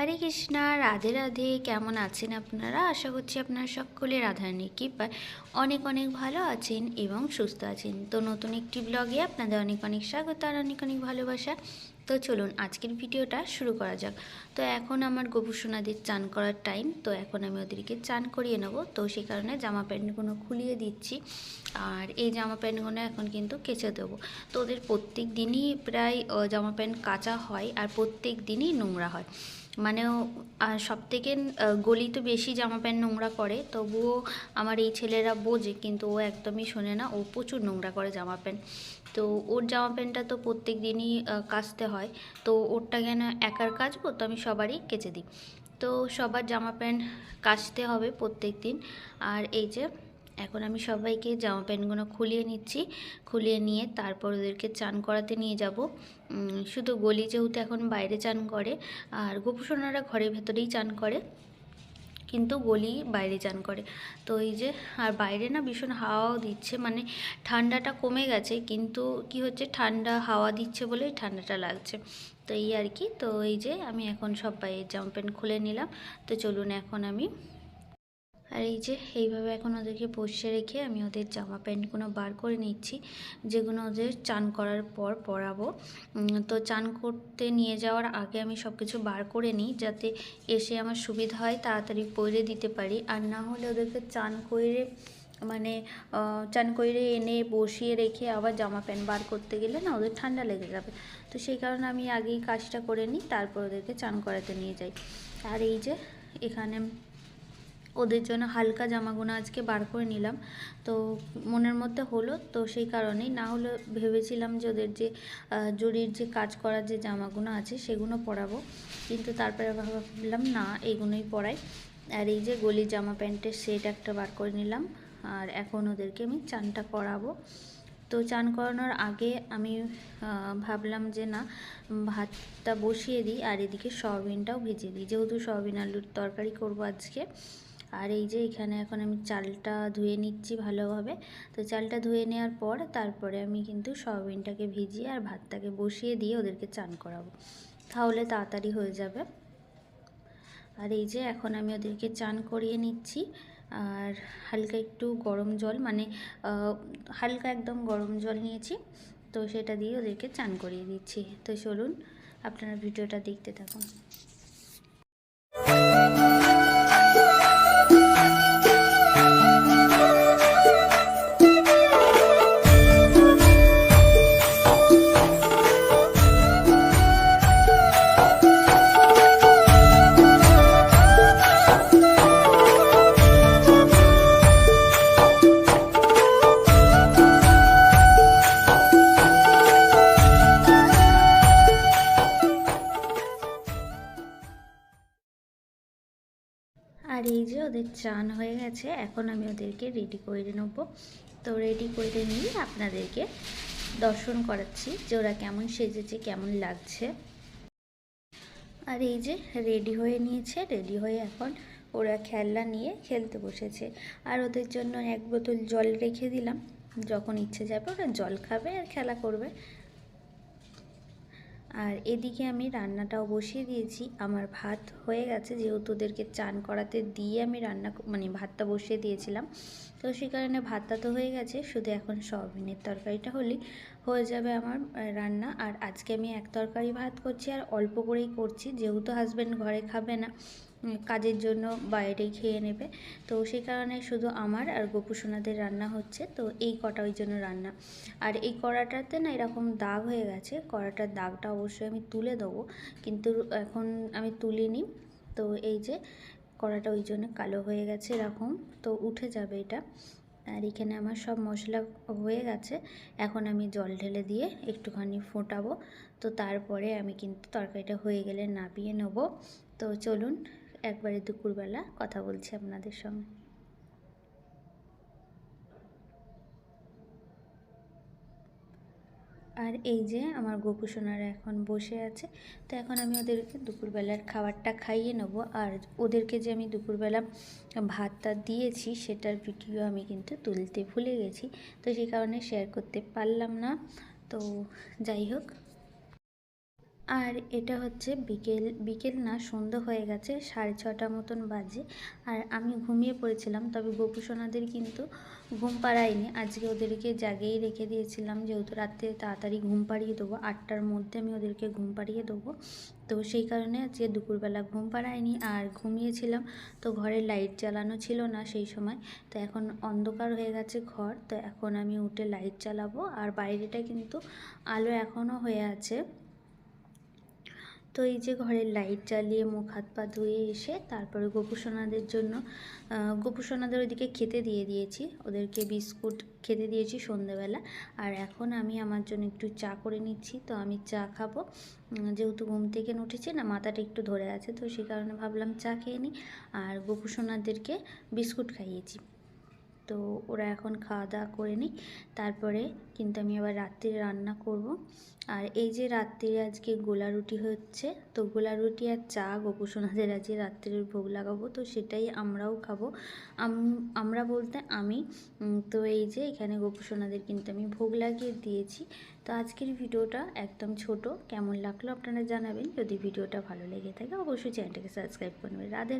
হরে কৃষ্ণা, রাধে রাধে। কেমন আছেন আপনারা? আশা করছি আপনারা সকলে রাধারানীর কৃপায় অনেক অনেক ভালো আছেন এবং সুস্থ আছেন। তো নতুন একটি ব্লগে আপনাদের অনেক অনেক স্বাগত আর অনেক অনেক ভালোবাসা। তো চলুন আজকের ভিডিওটা শুরু করা যাক। তো এখন আমার গোপুসোনাদের চান করার টাইম তো এখন আমি ওদেরকে চান করিয়ে নেব। তো সেই কারণে জামা প্যান্টগুলো খুলিয়ে দিচ্ছি আর এই জামা প্যান্টগুলো এখন কিন্তু কেচে দেবো। তো ওদের প্রত্যেক দিনই প্রায় জামা প্যান্ট কাচা হয় আর প্রত্যেক দিনই নোংরা হয়। মানে সব থেকে গলি তো বেশি জামা প্যান্ট নোংরা করে, তবুও আমার এই ছেলেরা বোঝে, কিন্তু ও একদমই শোনে না, ও প্রচুর নোংরা করে জামা প্যান্ট। তো ওর জামা প্যান্টটা তো প্রত্যেক দিনই কাচতে হয়, তো ওরটা কেন একার কাচবো? তো আমি সবারই কেচে দিই। তো সবার জামা প্যান্ট কাচতে হবে প্রত্যেক দিন। আর এই যে এখন আমি সবাইকে জামা প্যান্টগুলো খুলিয়ে নিচ্ছি। খুলিয়ে নিয়ে তারপর ওদেরকে চান করাতে নিয়ে যাব। শুধু গলি যেহেতু এখন বাইরে চান করে, আর গোপুসোনারা ঘরের ভেতরেই চান করে, কিন্তু গলি বাইরে চান করে। তো এই যে, আর বাইরে না ভীষণ হাওয়াও দিচ্ছে মানে ঠান্ডাটা কমে গেছে, কিন্তু কি হচ্ছে, ঠান্ডা হাওয়া দিচ্ছে বলেই ঠান্ডাটা লাগছে। তো এই আর কি, তো এই যে আমি এখন সব বাইরের জামা প্যান্ট খুলে নিলাম। তো চলুন এখন আমি আর এই যে, এইভাবে এখন ওদেরকে বসে রেখে আমি ওদের জামা প্যান্টগুলো বার করে নিচ্ছি, যেগুলো ওদের চান করার পর পরাবো। তো চান করতে নিয়ে যাওয়ার আগে আমি সব কিছু বার করে নিই, যাতে এসে আমার সুবিধা হয়, তাড়াতাড়ি পরে দিতে পারি। আর না হলে ওদেরকে চান করে মানে চান করে এনে বসিয়ে রেখে আবার জামা প্যান্ট বার করতে গেলে না ওদের ঠান্ডা লেগে যাবে। তো সেই কারণে আমি আগেই কাজটা করে নিই, তারপর ওদেরকে চান করাতে নিয়ে যাই। আর এই যে, এখানে ওদের জন্য হালকা জামাগুলো আজকে বার করে নিলাম। তো মনের মধ্যে হলো, তো সেই কারণেই না হলে ভেবেছিলাম যে ওদের যে জরির যে কাজ করার যে জামাগুলো আছে সেগুলো পরাবো। কিন্তু তারপরে ভাবলাম না এইগুলোই পরাই। আর এই যে গলি জামা প্যান্টের সেট একটা বার করে নিলাম। আর এখন ওদেরকে আমি চানটা করাবো তো চান করানোর আগে আমি ভাবলাম যে না, ভাতটা বসিয়ে দিই আর এদিকে সয়াবিনটাও ভেজে দিই। যেহেতু সয়াবিন আলুর তরকারি করব আজকে আর এই যে এখানে এখন আমি চালটা ধুয়ে নিচ্ছি ভালোভাবে। তো চালটা ধুয়ে নেওয়ার পর তারপরে আমি কিন্তু সয়াবিনটাকে ভিজিয়ে আর ভাতটাকে বসিয়ে দিয়ে ওদেরকে চান করাবো। তাহলে তাড়াতাড়ি হয়ে যাবে। আর এই যে এখন আমি ওদেরকে চান করিয়ে নিচ্ছি। আর হালকা একটু গরম জল মানে হালকা একদম গরম জল নিয়েছি। তো সেটা দিয়ে ওদেরকে চান করিয়ে দিচ্ছি। তো চলুন, আপনারা ভিডিওটা দেখতে থাকুন। ওদের চান হয়ে গেছে, এখন আমি ওদেরকে রেডি করে নেব। তো রেডি করে নিয়ে আপনাদেরকে দর্শন করাচ্ছি যে ওরা কেমন সেজেছে, কেমন লাগছে। আর এই যে রেডি হয়ে নিয়েছে রেডি হয়ে এখন ওরা খেলনা নিয়ে খেলতে বসেছে। আর ওদের জন্য এক বোতল জল রেখে দিলাম, যখন ইচ্ছে যাবে ওরা জল খাবে আর খেলা করবে। আর এদিকে আমি রান্নাটাও বসিয়ে দিয়েছি। আমার ভাত হয়ে গেছে, যেহেতু ওদেরকে চান করাতে দিয়ে আমি রান্না মানে ভাতটা বসিয়ে দিয়েছিলাম। তো সেই কারণে ভাতটা তো হয়ে গেছে, শুধু এখন সয়াবিনের তরকারিটা হলেই হয়ে যাবে আমার রান্না। আর আজকে আমি এক তরকারি ভাত করছি আর অল্প করেই করছি, যেহেতু হাজব্যান্ড ঘরে খাবে না কাজের জন্য বাইরে খেয়ে নেবে। তো সেই কারণে শুধু আমার আর গোপুসোনাদের রান্না হচ্ছে। তো এই কটা ওই জন্য রান্না। আর এই কড়াটাতে না এরকম দাগ হয়ে গেছে। কড়াটার দাগটা অবশ্যই আমি তুলে দেবো। কিন্তু এখন আমি তুলিনি। তো এই যে কড়াটা ওই জন্য কালো হয়ে গেছে এরকম। তো উঠে যাবে এটা। আর এখানে আমার সব মশলা হয়ে গেছে। এখন আমি জল ঢেলে দিয়ে একটুখানি ফোটাবো। তো তারপরে আমি কিন্তু তরকারিটা হয়ে গেলে নাবিয়ে নেব। তো চলুন একবারে দুপুরবেলা কথা বলছি আপনাদের সঙ্গে। আর এই যে আমার গোপুসোনারা এখন বসে আছে, তো এখন আমি ওদেরকে দুপুরবেলার খাবারটা খাইয়ে নেব। আর ওদেরকে যে আমি দুপুরবেলা ভাতটা দিয়েছি, সেটার ভিডিও আমি কিন্তু তুলতে ভুলে গেছি, তো সেই কারণে শেয়ার করতে পারলাম না। তো যাই হোক আর এটা হচ্ছে বিকেল বিকেল না, সন্ধ্যা হয়ে গেছে, সাড়ে ছটা মতন বাজে। আর আমি ঘুমিয়ে পড়েছিলাম, তবে গোপুসোনাদের কিন্তু ঘুম পাড়াইনি আজকে ওদেরকে জাগিয়েই রেখে দিয়েছিলাম, যেহেতু রাত্রে তাড়াতাড়ি ঘুম পাড়িয়ে দেবো, আটটার মধ্যে আমি ওদেরকে ঘুম পাড়িয়ে দেবো। তো সেই কারণে আজকে দুপুরবেলা ঘুম পাড়াইনি আর ঘুমিয়েছিলাম। তো ঘরে লাইট জ্বালানো ছিল না সেই সময়, তো এখন অন্ধকার হয়ে গেছে ঘর, তো এখন আমি উঠে লাইট জ্বালাবো। আর বাইরেটা কিন্তু আলো এখনও হয়ে আছে। তো এই যে ঘরের লাইট জ্বালিয়ে মুখ, হাত, পা ধুয়ে এসে তারপরে গোপুসোনাদের জন্য গোপুসোনাদের ওইদিকে খেতে দিয়ে দিয়েছি। ওদেরকে বিস্কুট খেতে দিয়েছি সন্ধেবেলা। আর এখন আমি আমার জন্য একটু চা করে নিচ্ছি। তো আমি চা খাব। যেহেতু ঘুম থেকে উঠেছি না, মাথাটা একটু ধরে আছে, তো সেই কারণে ভাবলাম চা খেয়ে নিই। আর গোপুসোনাদেরকে বিস্কুট খাইয়েছি। তো ওরা এখন খাওয়া দাওয়া করে নিই তারপরে কিন্তু আমি আবার রাত্রে রান্না করব। আর এই যে রাত্রে আজকে গোলা রুটি হচ্ছে, তো গোলা রুটি আর চা গোপুসোনাদের আজকে রাত্রের ভোগ লাগাবো, তো সেটাই আমরাও খাব। আম- আমরা বলতে আমি তো এই যে এখানে গোপুসোনাদের কিন্তু আমি ভোগ লাগিয়ে দিয়েছি। তো আজকের ভিডিওটা একদম ছোট, কেমন লাগল আপনারা জানাবেন। যদি ভিডিওটা ভালো লেগে থাকে, অবশ্যই চ্যানেলটাকে সাবস্ক্রাইব করবেন। রাধে